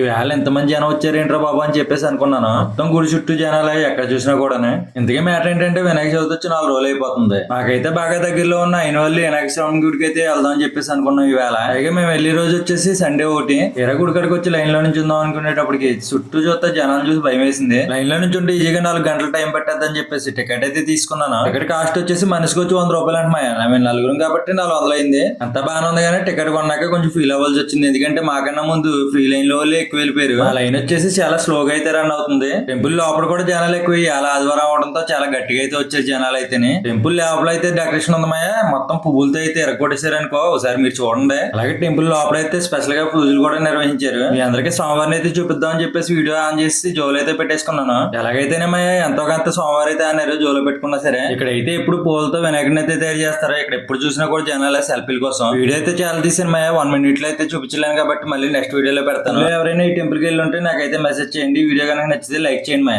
ఈవేళ ఎంతమంది జనం వచ్చారేంట్రా బాబు అని చెప్పేసి అనుకున్నాను. మొత్తం గుడి చుట్టూ జనాలు ఎక్కడ చూసినా కూడానే. ఇంతకీ మ్యాటర్ ఏంటంటే వినాయక చవితి వచ్చి నాలుగు రోజులు అయిపోతుంది. మాకైతే బాగా దగ్గరలో ఉన్న అయిన వాళ్ళు వినాయక స్వామి గుడికి అయితే వెళ్దాం అని చెప్పేసి అనుకున్నాం ఈవేళ. అలాగే మేము వెళ్ళే రోజు వచ్చేసి సండే ఒకటి. ఎర గుడికాడికి వచ్చి లైన్లో నుంచి ఉందాం అనుకునేటప్పటికి చుట్టూ చూస్తే జనాలు చూసి భయం వేసింది. లైన్లో నుంచి ఉంటే ఈజీగా నాలుగు గంటల టైం పట్టేద్దని చెప్పేసి టికెట్ అయితే తీసుకున్నాను. టికెట్ కాస్ట్ వచ్చేసి మనిషికి వచ్చి వంద రూపాయలు అంటున్నాయి. మేము నలుగురం కాబట్టి నాలుగు వందలు అయింది. అంత బాగానే ఉంది కానీ టికెట్ కొన్నాక కొంచెం ఫీల్ అవ్వాల్సి వచ్చింది. ఎందుకంటే మాకన్నా ముందు ఫ్రీ లైన్లో వాళ్ళు ఎక్కువ వెళ్ళిపోయారు. ఆ లైన్ వచ్చేసి చాలా స్లోగా అయితే రన్ అవుతుంది. టెంపుల్ లోపల కూడా జనాలు ఎక్కువ. చాలా ఆదివారం అవడంతో చాలా గట్టిగా అయితే వచ్చారు జనాలు అయితేనే. టెంపుల్ లోపల అయితే డెకరేషన్ ఉందమయ్య మొత్తం పువ్వులతో అయితే ఎరగొట్టేశారు అనుకో ఒకసారి మీరు చూడండి. అలాగే టెంపుల్ లోపల అయితే స్పెషల్గా పూజలు కూడా నిర్వహించారు. మీ అందరికీ సోమవారం అయితే చూపిద్దాం అని చెప్పేసి వీడియో ఆన్ చేసి జోలు అయితే పెట్టేసుకున్నాను. ఎలాగైతేనేమయ్య ఎంతో కొంత సోమవారం అయితే అన్నారు జోలో పెట్టుకున్నా సరే ఇక్కడ అయితే ఎప్పుడు పూలతో వినాయకుడిని అయితే తయారు చేస్తారు ఇక్కడ ఎప్పుడు చూసినా కూడా జనాలు సెల్ఫీల కోసం. వీడియో అయితే చాలా తీసాను మయ్య వన్ మినిట్లో అయితే చూపించలేను కాబట్టి మళ్ళీ నెక్స్ట్ వీడియోలో పెడతాను. ఎవరైనా ఈ టెంపుల్కి వెళ్ళి ఉంటే నాకైతే మెసేజ్ చేయండి. వీడియో కనుక నచ్చితే లైక్ చేయండి మాయా.